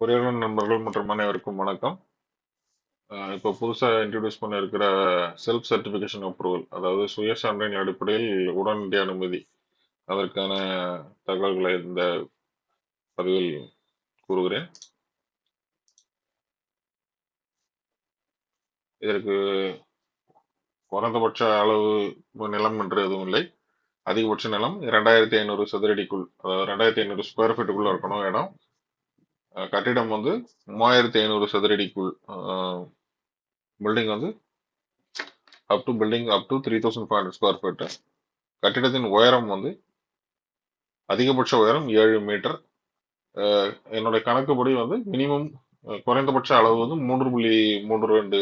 பொறியாளர் நண்பர்கள் மற்றும் அனைவருக்கும் வணக்கம். இப்போ புதுசாக இன்ட்ரடியூஸ் பண்ண இருக்கிற செல்ஃப் சர்டிஃபிகேஷன் அப்ரூவல் அதாவது சுய சான்றின் அடிப்படையில் உடனடி அனுமதி அதற்கான தகவல்களை இந்த பதிவில் கூறுகிறேன். இதற்கு குறைந்தபட்ச அளவு நிலம் என்று எதுவும் இல்லை. அதிகபட்ச நிலம் இரண்டாயிரத்தி ஐநூறு சதுரடிக்குள் அதாவது ரெண்டாயிரத்தி ஐநூறு ஸ்கொயர் ஃபீட்டுக்குள்ள இருக்கணும் இடம். கட்டிடம் வந்து மூவாயிரத்தி ஐநூறு சதுரடிக்குள் பில்டிங் வந்து up to building up to three thousand five hundred square feet கட்டிடத்தின் உயரம் வந்து அதிகபட்ச உயரம் ஏழு மீட்டர் என்னுடைய கணக்குப்படி வந்து மினிமம் குறைந்தபட்ச அளவு வந்து மூன்று புள்ளி மூன்று ரெண்டு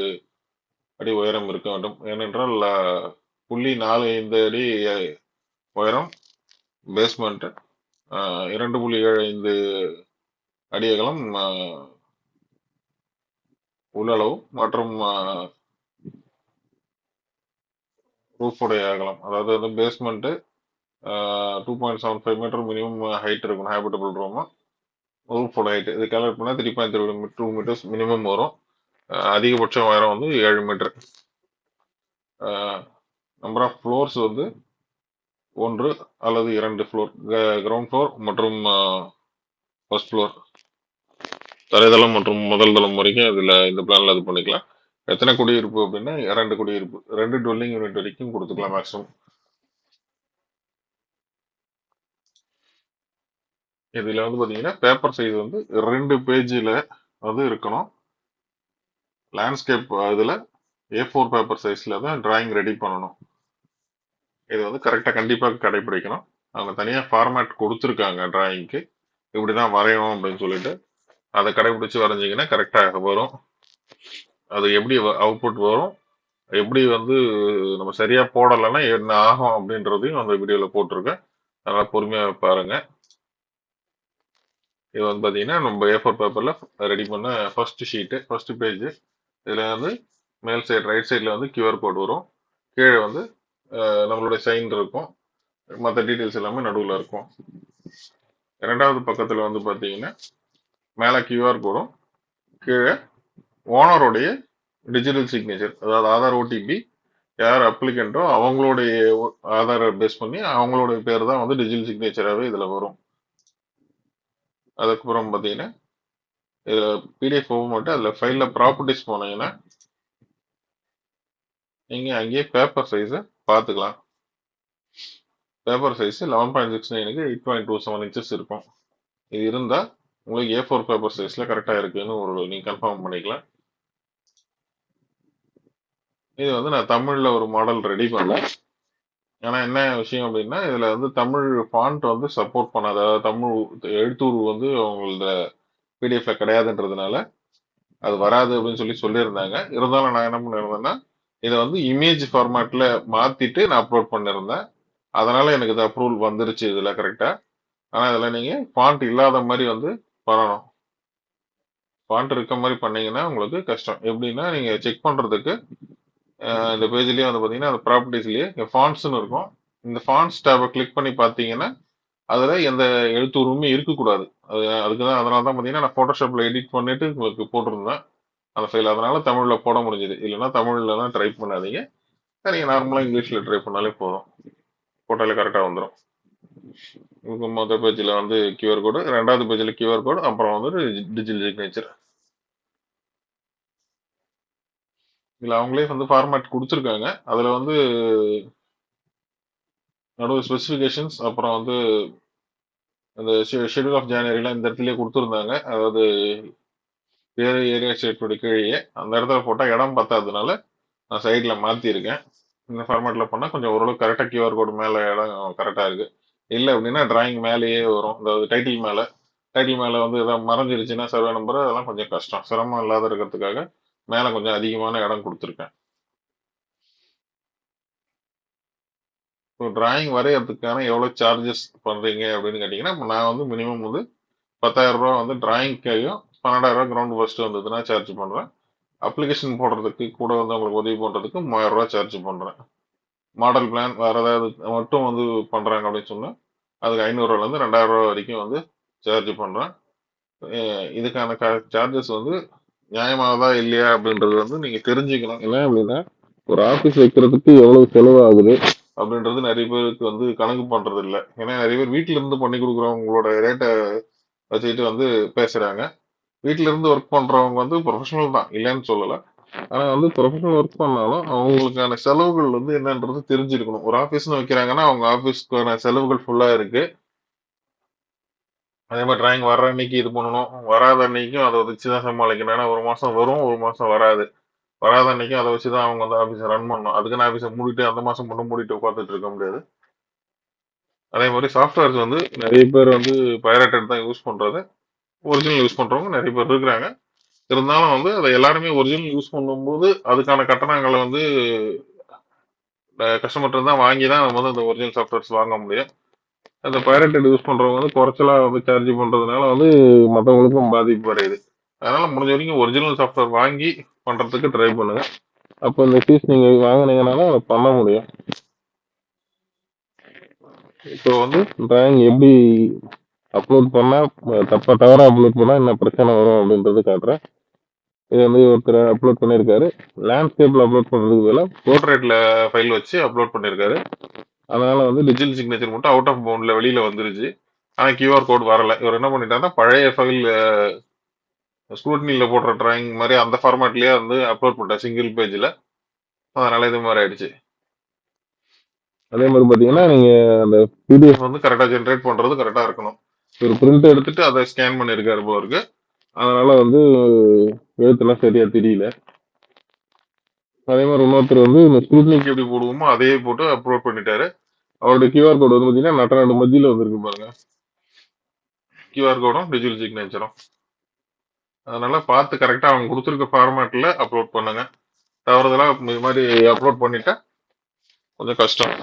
அடி உயரம் இருக்க வேண்டும். ஏனென்றால் புள்ளி நாலு ஐந்து அடி உயரம் பேஸ்மெண்ட்டு இரண்டு புள்ளி ஏழு ஐந்து அடியகலம் உள்ளளவு மற்றும் ரூஃபுடைய அகலம். அதாவது வந்து basement two point seven five metre minimum height இருக்கும் ஹேபிட்டபிள் ரூம் ரூஃபோட ஹைட் இது கால்குலேட் பண்ணால் three point three two metres minimum வரும் அதிகபட்ச உயரம் வந்து ஏழு மீட்டர் நம்பர் ஆஃப் ஃப்ளோர்ஸ் வந்து ஒன்று அல்லது இரண்டு ஃப்ளோர் கிரவுண்ட் ஃப்ளோர் மற்றும் ஃபர்ஸ்ட் ஃப்ளோர் தரைதளம் மற்றும் முதல் தளம் வரைக்கும் அதில் இந்த பிளானில் இது பண்ணிக்கலாம். எத்தனை குடியிருப்பு அப்படின்னா இரண்டு குடியிருப்பு ரெண்டு டுவெல்லிங் யூனிட் வரைக்கும் கொடுத்துக்கலாம் மேக்ஸிமம் இதில் வந்து பார்த்தீங்கன்னா பேப்பர் சைஸ் வந்து ரெண்டு பேஜில் வந்து இருக்கணும். லேண்ட்ஸ்கேப் இதில் ஏ ஃபோர் பேப்பர் சைஸில் தான் டிராயிங் ரெடி பண்ணணும். இது வந்து கரெக்டாக கண்டிப்பாக கடைபிடிக்கணும். அவங்க தனியாக ஃபார்மேட் கொடுத்துருக்காங்க டிராயிங்க்கு இப்படி தான் வரையணும் அப்படின்னு சொல்லிட்டு அதை கடைபிடிச்சு வரைஞ்சிங்கன்னா கரெக்டாக வரும். அது எப்படி அவுட்புட் வரும்? எப்படி வந்து நம்ம சரியாக போடலைன்னா என்ன ஆகும் அப்படின்றதையும் அந்த வீடியோவில் போட்டிருக்கேன். அதனால் பொறுமையாக பாருங்கள் இது வந்து பார்த்தீங்கன்னா நம்ம ஏ ஃபோர் பேப்பரில் ரெடி பண்ண ஃபஸ்ட்டு ஷீட்டு ஃபஸ்ட்டு பேஜு இதில் வந்து மேல் சைடு ரைட் சைடில் வந்து கியூஆர் கோட் வரும். கீழே வந்து நம்மளுடைய சைன் இருக்கும். மற்ற டீட்டெயில்ஸ் எல்லாமே நடுவில் இருக்கும். இரண்டாவது பக்கத்தில் வந்து பார்த்தீங்கன்னா மேலே கியூஆர் கோடும் கீழே ஓனருடைய டிஜிட்டல் சிக்னேச்சர் அதாவது ஆதார் ஓடிபி யார் அப்ளிகண்ட்டோ அவங்களுடைய ஆதாரை பேஸ் பண்ணி அவங்களுடைய பேர் தான் வந்து டிஜிட்டல் சிக்னேச்சராகவே இதில் வரும். அதுக்கப்புறம் பார்த்தீங்கன்னா இதில் பிடிஎஃப் மட்டும் அதில் ஃபைலில் ப்ராப்பர்ட்டிஸ் போனீங்கன்னா நீங்கள் அங்கேயே பேப்பர் சைஸை பார்த்துக்கலாம். Paper size eleven point six நைனுக்கு eight point two seven inches இருக்கும். இது இருந்தால் உங்களுக்கு ஏ ஃபோர் பேப்பர் சைஸில் கரெக்டாக இருக்குன்னு ஒரு நீங்கள் கன்ஃபார்ம் பண்ணிக்கலாம். இது வந்து நான் தமிழில் ஒரு மாடல் ரெடி பண்ணேன். ஆனால் என்ன விஷயம் அப்படின்னா இதில் வந்து தமிழ் ஃபாண்ட் வந்து சப்போர்ட் பண்ணாது. அதாவது தமிழ் எழுத்தூர் வந்து அவங்களோட பிடிஎஃப்ல கிடையாதுன்றதுனால அது வராது அப்படின்னு சொல்லி சொல்லியிருந்தாங்க. இருந்தாலும் நான் என்ன பண்ணியிருந்தேன்னா இதை வந்து இமேஜ் ஃபார்மேட்ல மாத்திட்டு நான் அப்லோட் பண்ணியிருந்தேன். அதனால எனக்கு இது அப்ரூவல் வந்துருச்சு இதுல கரெக்டா ஆனா இதுல நீங்க ஃபாண்ட் இல்லாத மாதிரி வந்து பண்ணணும். ஃபாண்ட் இருக்க மாதிரி பண்ணீங்கன்னா உங்களுக்கு கஷ்டம். எப்படின்னா நீங்க செக் பண்றதுக்கு அஹ், இந்த பேஜ்லயே வந்து பாத்தீங்கன்னா அந்த ப்ராப்பர்ட்டிஸ்லயே ஃபாண்ட்ஸ்னு இருக்கும். இந்த ஃபாண்ட்ஸ் டேபை கிளிக் பண்ணி பார்த்தீங்கன்னா அதுல எந்த எழுத்துருவுமே இருக்கக்கூடாது. அது அதுக்கு தான் அதனால தான் பார்த்தீங்கன்னா நான் ஃபோட்டோஷாப்ல எடிட் பண்ணிட்டு உங்களுக்கு போட்டிருந்தேன். அந்த ஃபைல் அதனால தமிழ்ல போட முடிஞ்சது. இல்லைன்னா தமிழ்ல தான் ட்ரை பண்ணாதீங்க. நீங்க நார்மலா இங்கிலீஷ்ல ட்ரை பண்ணாலே போதும். போட்டாலே கரெக்டாக வந்துடும் மொதல் பேஜில் வந்து கியூஆர் கோடு ரெண்டாவது பேஜில் கியூஆர் கோடு அப்புறம் வந்து டிஜிட்டல் சிக்னேச்சர் இதில் அவங்களே வந்து ஃபார்மேட் கொடுத்துருக்காங்க. அதில் வந்து நடுவு ஸ்பெசிஃபிகேஷன்ஸ் அப்புறம் வந்து அந்த ஷெடியூல் ஆஃப் ஜனவரிலாம் இந்த இடத்துலயே கொடுத்துருந்தாங்க. அதாவது வேறு ஏரியா ஸ்டேட்டோட கீழே அந்த இடத்துல போட்டால் இடம் பத்தாததுனால நான் சைடில் மாற்றிருக்கேன் இந்த ஃபார்மேட்டில் பண்ணால் கொஞ்சம் ஓரளவுக்கு கரெக்டாக கியூஆர் கோடு மேலே இடம் கரெக்டாக இருக்குது இல்லை அப்படின்னா டிராயிங் மேலேயே வரும். அதாவது டைட்டில் மேலே. டைட்டில் மேலே வந்து எதாவது மறைஞ்சிருச்சுன்னா சர்வே நம்பர் அதெல்லாம் கொஞ்சம் கஷ்டம். சிரமம் இல்லாத இருக்கிறதுக்காக மேலே கொஞ்சம் அதிகமான இடம் கொடுத்துருக்கேன். இப்போ டிராயிங் வரையறதுக்கான எவ்வளோ சார்ஜஸ் பண்ணுறீங்க அப்படின்னு கேட்டிங்கன்னா இப்போ நான் வந்து மினிமம் வந்து பத்தாயிரரூபா வந்து டிராயிங்கையும் பன்னெண்டாயிரம் ரூபா கிரவுண்ட் ஃபஸ்ட்டு வந்ததுன்னா சார்ஜ் பண்ணுறேன் அப்ளிகேஷன் போடுறதுக்கு கூட வந்து உங்களுக்கு உதவி பண்ணுறதுக்கு மூவாயிரரூபா சார்ஜ் பண்ணுறேன் மாடல் பிளான் வேறு ஏதாவது மட்டும் வந்து பண்ணுறாங்க அப்படின்னு சொன்னால் அதுக்கு ஐநூறுரூவாலேருந்து ரெண்டாயிரம் ரூபா வரைக்கும் வந்து சார்ஜ் பண்ணுறேன் இதுக்கான சார்ஜஸ் வந்து நியாயமானதா இல்லையா அப்படின்றது வந்து நீங்க தெரிஞ்சுக்கணும். என்ன அப்படின்னா ஒரு ஆபீஸ் வைக்கிறதுக்கு எவ்வளவு செலவு ஆகுது அப்படின்றது நிறைய பேருக்கு வந்து கணக்கு பண்றது இல்ல. ஏன்னா நிறைய பேர் வீட்ல இருந்து பண்ணி கொடுக்குறவங்களோட ரேட்டை வச்சுக்கிட்டு வந்து பேசுறாங்க. வீட்ல இருந்து ஒர்க் பண்றவங்க வந்து ப்ரொஃபஷனல் தான் இல்லைன்னு சொல்லல. ஆனா வந்து ப்ரொஃபஷனல் ஒர்க் பண்ணாலும் அவங்களுக்கான செலவுகள் வந்து என்னன்றது தெரிஞ்சிருக்கணும். ஒரு ஆஃபீஸ்னு வைக்கிறாங்கன்னா அவங்க ஆஃபீஸ்க்கான செலவுகள் ஃபுல்லாக இருக்கு. அதே மாதிரி டிராயிங் வர்ற அன்னைக்கு இது பண்ணணும். வராத அன்னைக்கும் அதை வச்சு தான் சமாளிக்கணும். ஏன்னா ஒரு மாதம் வரும் ஒரு மாசம் வராது. வராத அன்னைக்கும் அதை வச்சு தான் அவங்க வந்து ஆஃபீஸை ரன் பண்ணணும். அதுக்குன்னு ஆஃபீஸை மூடிட்டு அந்த மாதம் மட்டும் மூடிட்டு உட்காந்துட்டு இருக்க முடியாது. அதே மாதிரி சாஃப்ட்வேர்ஸ் வந்து நிறைய பேர் வந்து பைரேட்டட் தான் யூஸ் பண்ணுறது ஒரிஜினல் யூஸ் பண்றவங்க நிறைய பேர் இருக்கிறாங்க. இருந்தாலும் வந்து அதை எல்லாருமே ஒரிஜினல் யூஸ் பண்ணும்போது அதுக்கான கட்டணங்களை வந்து கஸ்டமர்கிட்ட தான் வாங்கி தான் நம்ம வந்து அந்த ஒரிஜினல் சாஃப்ட்வேர்ஸ் வாங்க முடியும். அந்த பைரேட்டட் யூஸ் பண்ணுறவங்க வந்து குறைச்சலாக வந்து சார்ஜ் பண்ணுறதுனால வந்து மற்றவங்களுக்கும் பாதிப்பு வரையுது அதனால் முடிஞ்ச வரைக்கும் ஒரிஜினல் சாஃப்ட்வேர் வாங்கி பண்ணுறதுக்கு ட்ரை பண்ணுங்கள் அப்போ இந்த ஃபீஸ் நீங்கள் வாங்குனீங்கன்னா அதை பண்ண முடியும். இப்போ வந்து ட்ராயிங் எப்படி அப்லோட் பண்ணால் தப்பாக தவறாக அப்லோட் பண்ணால் என்ன பிரச்சனை வரும் அப்படின்றது காட்டுறேன். இது வந்து ஒருத்தர் அப்லோட் பண்ணியிருக்காரு லேண்ட்ஸ்கேப்பில் அப்லோட் பண்ணுறதுக்கு பதிலாக போர்ட்ரேட்டில் ஃபைல் வச்சு அப்லோட் பண்ணியிருக்காரு அதனால் வந்து டிஜிட்டல் சிக்னேச்சர் மட்டும் அவுட் ஆஃப் பவுண்டில் வெளியில் வந்துருச்சு. ஆனால் கியூஆர் கோட் வரல. இவர் என்ன பண்ணிட்டாருன்னா பழைய ஃபைல் ஸ்க்ரூட்னில போடுற ட்ராயிங் மாதிரி அந்த ஃபார்மேட்லேயே வந்து அப்லோட் பண்ணிட்டேன் சிங்கிள் பேஜில் அதனால் இது மாதிரி ஆயிடுச்சு. அதே மாதிரி பார்த்தீங்கன்னா நீங்கள் அந்த பிடிஎஃப் வந்து கரெக்டாக ஜென்ரேட் பண்ணுறது கரெக்டாக இருக்கணும். ஒரு பிரிண்ட் எடுத்துட்டு அதை ஸ்கேன் பண்ணியிருக்காரு போல அதனால வந்து எழுத்துலாம் சரியா தெரியல. அதே மாதிரி இன்னொருத்தர் வந்து இந்த ஸ்க்ரூட்னிக்கு எப்படி போடுவோமோ அதையே போட்டு அப்லோட் பண்ணிட்டாரு. அவருடைய கியூஆர் கோடு வந்து பார்த்தீங்கன்னா நட்ட ரெண்டு மத்தியில் வந்திருக்கு பாருங்க. கியூஆர் கோடும் டிஜிட்டல் சிக்னேச்சரும் அதனால பார்த்து கரெக்டாக அவங்க கொடுத்துருக்க ஃபார்மேட்டில் அப்லோட் பண்ணுங்க. தவறுதலாக இது மாதிரி அப்லோட் பண்ணிட்டா கொஞ்சம் கஷ்டம்.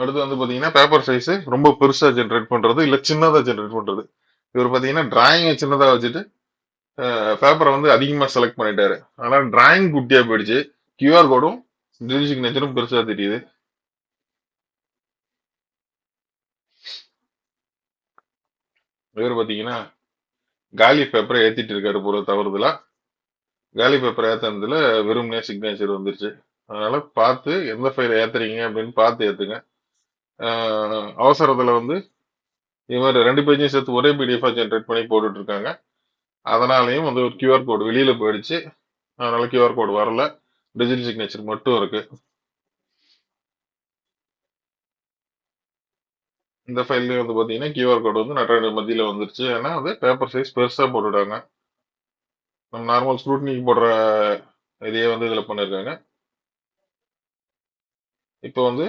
அடுத்து வந்து பாத்தீங்கன்னா பேப்பர் சைஸ் ரொம்ப பெருசா ஜென்ரேட் பண்றது இல்ல சின்னதா ஜென்ரேட் பண்றது. இவர் பாத்தீங்கன்னா டிராயிங் சின்னதா வச்சுட்டு பேப்பரை வந்து அதிகமா செலக்ட் பண்ணிட்டாரு. ஆனா டிராயிங் குட்டியா போயிடுச்சு. கியூஆர் கோடும் டிஜிட்டல் சிக்னேச்சரும் பெருசா தெரியுது. இவர் பாத்தீங்கன்னா காலி பேப்பரை ஏத்திட்டு இருக்காரு போல தவறுதலா. காலி பேப்பரை ஏத்துனதுல வெறும்னே சிக்னேச்சர் வந்துருச்சு. அதனால பார்த்து எந்த ஃபைல் ஏத்துறீங்க அப்படின்னு பார்த்து ஏத்துங்க. அவசரத்தில் வந்து இது மாதிரி ரெண்டு பேஜையும் சேர்த்து ஒரே பிடிஎஃபாக ஜென்ரேட் பண்ணி போட்டுட்ருக்காங்க. அதனாலையும் வந்து ஒரு கியூஆர் கோடு வெளியில் போயிடுச்சு. அதனால் கியூஆர் கோடு வரல. டிஜிட்டல் சிக்னேச்சர் மட்டும் இருக்கு. இந்த ஃபைல்லையும் வந்து பார்த்தீங்கன்னா கியூஆர் கோடு வந்து நட்ட மத்தியில் வந்துருச்சு. ஏன்னா அது பேப்பர் சைஸ் பெருசாக போட்டுட்டாங்க. நம்ம நார்மல் ஸ்க்ரூட்னிக்கு போடுற இதையே வந்து இதில் பண்ணிருக்காங்க. இப்போ வந்து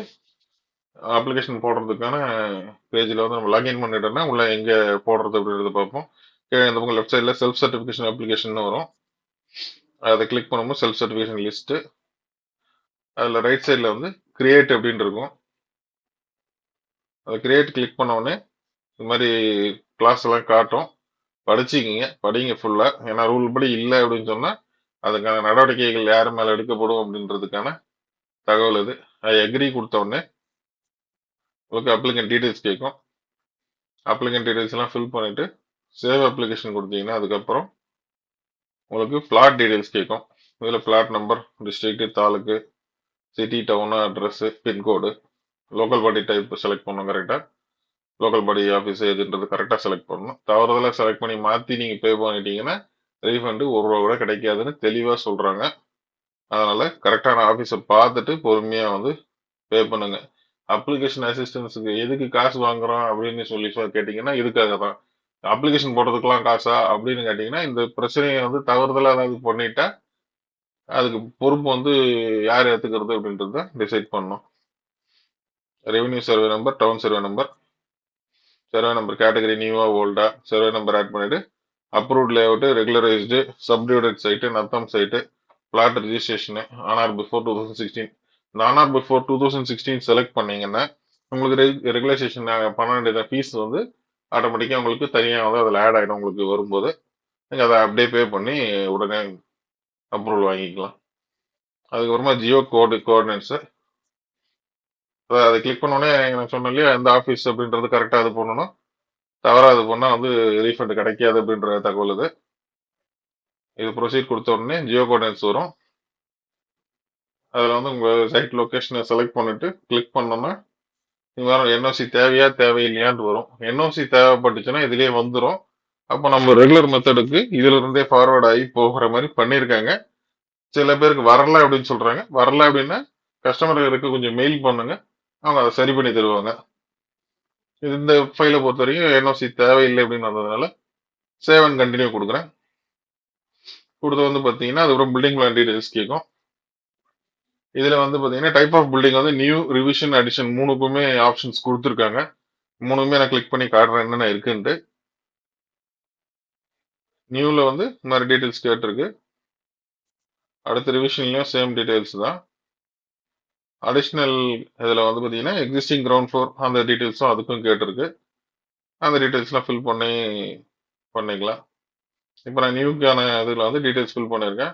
அப்ளிகேஷன் போடுறதுக்கான பேஜில் வந்து நம்ம லாகின் பண்ணிட்டோம்னா உள்ள எங்கே போடுறது அப்படின்றத பார்ப்போம். கீழே இந்த பக்கம் லெஃப்ட் சைடில் செல்ஃப் சர்டிஃபிகேஷன் அப்ளிகேஷன் வரும். அதை கிளிக் பண்ணும்போது செல்ஃப் சர்டிஃபிகேஷன் லிஸ்ட்டு அதில் ரைட் சைடில் வந்து கிரியேட் அப்படின்னு இருக்கும். அதை கிரியேட் கிளிக் பண்ணோடனே இது மாதிரி கிளாஸ் எல்லாம் காட்டும். படிச்சுக்கிங்க. படிங்க ஃபுல்லாக ஏன்னா ரூல் படி இல்லை அப்படின்னு சொன்னால் அதுக்கான நடவடிக்கைகள் யார் மேலே எடுக்கப்படும் அப்படின்றதுக்கான தகவல் இது அது எக்ரி கொடுத்த உடனே உங்களுக்கு அப்ளிகன் டீடைல்ஸ் கேட்கும் அப்ளிகன் டீடைல்ஸ் எல்லாம் ஃபில் பண்ணிட்டு சேவ் அப்ளிகேஷன் கொடுத்தீங்கன்னா அதுக்கப்புறம் உங்களுக்கு பிளாட் டீடைல்ஸ் கேட்கும் இதில் plot number district taluk city town address pincode local body type select பண்ணணும் கரெக்டாக லோக்கல் பாடி ஆஃபீஸ் எதுன்றது கரெக்டாக செலக்ட் பண்ணணும். தவறுதலாக செலக்ட் பண்ணி மாற்றி நீங்கள் பே பண்ணிட்டீங்கன்னா ரீஃபண்டு ஒரு ரூபா கூட கிடைக்காதுன்னு தெளிவாக சொல்கிறாங்க அதனால் கரெக்டான ஆஃபீஸை பார்த்துட்டு பொறுமையாக வந்து பே பண்ணுங்கள் அப்ளிகேஷன் அசிஸ்டன்ஸுக்கு எதுக்கு காசு வாங்குறோம் அப்படின்னு சொல்லி கேட்டிங்கன்னா இதுக்காக தான் அப்ளிகேஷன் போடுறதுக்கெல்லாம் காசா அப்படின்னு கேட்டிங்கன்னா இந்த பிரச்சனையை வந்து தவறுதலாக ஏதாவது பண்ணிட்டா அதுக்கு பொறுப்பு வந்து யார் ஏற்றுக்கிறது தான் டிசைட் பண்ணோம் revenue survey number town survey number survey number category நியூவா ஓல்டா சர்வே நம்பர் ஆட் பண்ணிட்டு approved layout regularised subdivided site natham site plot registration on or before two thousand sixteen இந்த on or before two thousand sixteen select பண்ணீங்கன்னா உங்களுக்கு regulation பண்ண வேண்டிய fees வந்து ஆட்டோமேட்டிக்காக உங்களுக்கு தனியாக வந்து அதில் ஆட் ஆகிடும் உங்களுக்கு வரும்போது. நீங்கள் அதை அப்படியே பே பண்ணி உடனே அப்ரூவல் வாங்கிக்கலாம். அதுக்கப்புறமா ஜியோ கோடு கோஆர்டினேட்ஸு அதான் அதை கிளிக் பண்ணோடனே நான் சொன்னேன் இல்லையா எந்த ஆஃபீஸ் அப்படின்றது கரெக்டாக இது பண்ணணும். தவறாக இது பண்ணால் வந்து ரீஃபண்ட் கிடைக்காது அப்படின்ற தகவல் இது. இது ப்ரொசீட் கொடுத்த உடனே ஜியோ கோஆர்டினேட்ஸ் வரும். அதில் வந்து உங்கள் சைட் லொக்கேஷனை செலக்ட் பண்ணிட்டு கிளிக் பண்ணோம்னா இது வரும் என்ஓசி தேவையா தேவையில்லையான்னு வரும். என்ஓசி தேவைப்பட்டுச்சுன்னா இதுலேயே வந்துடும் அப்போ நம்ம ரெகுலர் மெத்தடுக்கு இதுல இருந்தே ஃபார்வர்ட் ஆகி போகிற மாதிரி பண்ணியிருக்காங்க சில பேருக்கு வரல அப்படின்னு சொல்கிறாங்க வரல அப்படின்னா கஸ்டமர்களுக்கு கொஞ்சம் மெயில் பண்ணுங்க. அவங்க அதை சரி பண்ணி தருவாங்க. இது இந்த ஃபைலை பொறுத்த வரைக்கும் என்ஓசி தேவையில்லை அப்படின்னு வந்ததுனால சேவ் அண்ட் கண்டினியூ கொடுக்குறேன். கொடுத்து வந்து பார்த்தீங்கன்னா அதுக்கப்புறம் பில்டிங் பிளான் டீடைல்ஸ் கேட்கும் இதுல வந்து பாத்தீங்கன்னா டைப் ஆஃப் பில்டிங் வந்து நியூ ரிவிஷன் அடிஷன் மூணுக்குமே ஆப்ஷன்ஸ் கொடுத்துருக்காங்க. மூணுமே நான் கிளிக் பண்ணி காட்டுறேன் என்னென்ன இருக்குன்ட்டு. நியூல வந்து இந்த மாதிரி டீட்டெயில்ஸ் கேட்டிருக்கு. அடுத்த ரிவிஷன்லயும் சேம் டீட்டெயில்ஸ் தான். அடிஷ்னல் இதில் வந்து பார்த்தீங்கன்னா எக்ஸிஸ்டிங் கிரவுண்ட் ஃப்ளோர் அந்த டீட்டெயில்ஸும் அதுக்கும் கேட்டிருக்கு. அந்த டீட்டெயில்ஸ்லாம் ஃபில் பண்ணி பண்ணிக்கலாம். இப்போ நான் நியூக்கான இதில் வந்து டீட்டெயில்ஸ் ஃபில் பண்ணியிருக்கேன்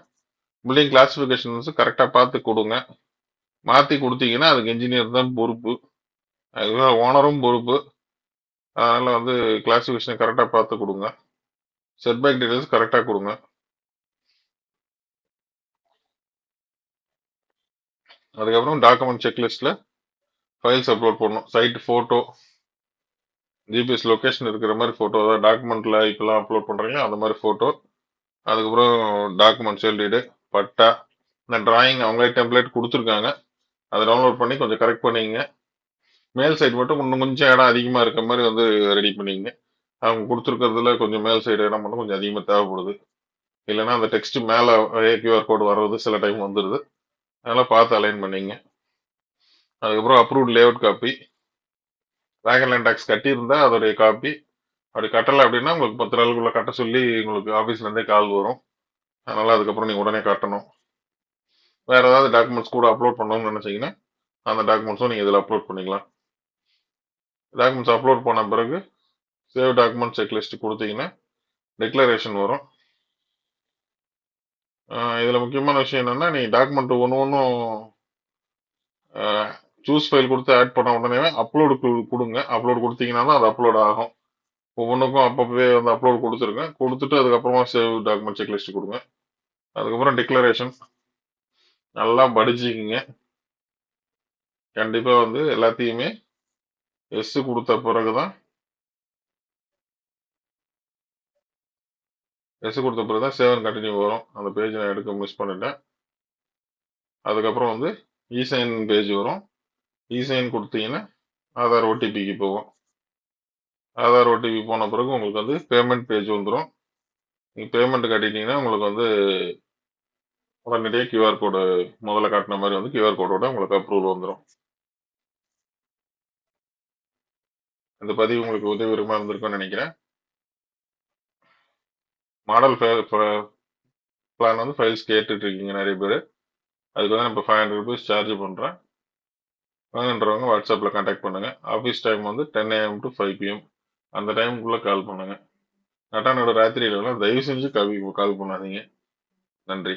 பில்டிங் கிளாசிஃபிகேஷன்ஸ் கரெக்டாக பார்த்து கொடுங்க. மாற்றி கொடுத்தீங்கன்னா அதுக்கு இன்ஜினியர் தான் பொறுப்பு. அதுதான் ஓனரும் பொறுப்பு. அதனால் வந்து கிளாஸிஃபிகேஷனை கரெக்டாக பார்த்து கொடுங்க. செட்பேக் டீட்டெயில்ஸ் கரெக்டாக கொடுங்க. அதுக்கப்புறம் டாக்குமெண்ட் செக்லிஸ்ட்டில் ஃபைல்ஸ் அப்லோட் பண்ணணும். சைட் ஃபோட்டோ ஜிபிஎஸ் லொக்கேஷன் இருக்கிற மாதிரி ஃபோட்டோ அதாவது டாக்குமெண்ட்டில் இப்போலாம் அப்லோட் பண்ணுறீங்களா அந்த மாதிரி ஃபோட்டோ அதுக்கப்புறம் டாக்குமெண்ட் செல்டீடு பட்டா இந்த டிராயிங் அவங்களே டெம்ப்ளேட் கொடுத்துருக்காங்க. அதை டவுன்லோட் பண்ணி கொஞ்சம் கரெக்ட் பண்ணிங்க மேல் சைடு மட்டும் இன்னும் கொஞ்சம் இடம் அதிகமாக இருக்க மாதிரி வந்து ரெடி பண்ணிங்க அவங்க கொடுத்துருக்கிறதுல கொஞ்சம் மேல் சைடு இடம் மட்டும் கொஞ்சம் அதிகமாக தேவைப்படுது. இல்லைன்னா அந்த டெக்ஸ்ட் மேலே கியூஆர் கோடு வர்றது சில டைம் வந்துடுது அதெல்லாம் பார்த்து அலைன் பண்ணிங்க அதுக்கப்புறம் approved layout copy vacant land tax கட்டியிருந்தா அதோடைய காப்பி அப்படி கட்டலை அப்படின்னா உங்களுக்கு பத்து நாளுக்குள்ளே கட்ட சொல்லி உங்களுக்கு ஆஃபீஸ்லேருந்தே கால் வரும். அதனால அதுக்கப்புறம் நீங்கள் உடனே கட்டணும். வேற ஏதாவது டாக்குமெண்ட்ஸ் கூட அப்லோட் பண்ணணும்னு நினைச்சீங்கன்னா அந்த டாக்குமெண்ட்ஸும் நீங்கள் இதில் அப்லோட் பண்ணிக்கலாம். டாக்குமெண்ட்ஸ் அப்லோட் பண்ண பிறகு சேவ் டாக்குமெண்ட் செக்லிஸ்ட் கொடுத்தீங்கன்னா டிக்ளரேஷன் வரும். இதில் முக்கியமான விஷயம் என்னென்னா நீ டாக்குமெண்ட் ஒன்று ஒன்றும் சூஸ் ஃபைல் கொடுத்து ஆட் பண்ண உடனே அப்லோடு கொடுங்க. அப்லோடு கொடுத்தீங்கன்னா தான் அது அப்லோட் ஆகும். ஒவ்வொன்றுக்கும் அப்பப்பவே வந்து அப்லோட் கொடுத்துருங்க. கொடுத்துட்டு அதுக்கப்புறமா சேவ் டாக்குமெண்ட் செக்லிஸ்ட் கொடுங்க. அதுக்கப்புறம் டிக்ளரேஷன் நல்லா படிச்சுக்கிங்க. கண்டிப்பாக வந்து எல்லாத்தையுமே எஸ் கொடுத்த பிறகு தான் எஸ் கொடுத்த பிறகு தான் சேவன் கண்டினியூ வரும். அந்த பேஜ் நான் எடுக்க மிஸ் பண்ணிட்டேன். அதுக்கப்புறம் வந்து இசைன் பேஜ் வரும். இசைன் கொடுத்தீங்கன்னா ஆதார் ஓடிபிக்கு போகும். ஆதார் ஓடிபி போன பிறகு உங்களுக்கு வந்து பேமெண்ட் பேஜ் வந்துடும் நீங்கள் பேமெண்ட் கட்டிட்டீங்கன்னா உங்களுக்கு வந்து உடனடியாக கியூஆர் கோடு முதல்ல காட்டின மாதிரி வந்து கியூஆர் கோடோட உங்களுக்கு அப்ரூவல் வந்துடும் இந்த பதிவு உங்களுக்கு உதவிகரமாக இருந்திருக்கும்னு நினைக்கிறேன். மாடல் பிளான் வந்து ஃபைல்ஸ் கேட்டுட்டு இருக்கீங்க நிறைய பேர். அதுக்கு வந்து நம்ம ஃபைவ் ஹண்ட்ரட் ருபீஸ் சார்ஜ் பண்ணுறேன் வேணுன்றவங்க வாட்ஸ்அப்பில் கான்டாக்ட் பண்ணுங்கள் ஆஃபீஸ் டைம் வந்து ten AM to five PM அந்த டைமுக்குள்ளே கால் பண்ணுங்கள் நட்டானோட ராத்திரியிலலாம் தயவு செஞ்சு கவி கால் பண்ணாதீங்க. நன்றி.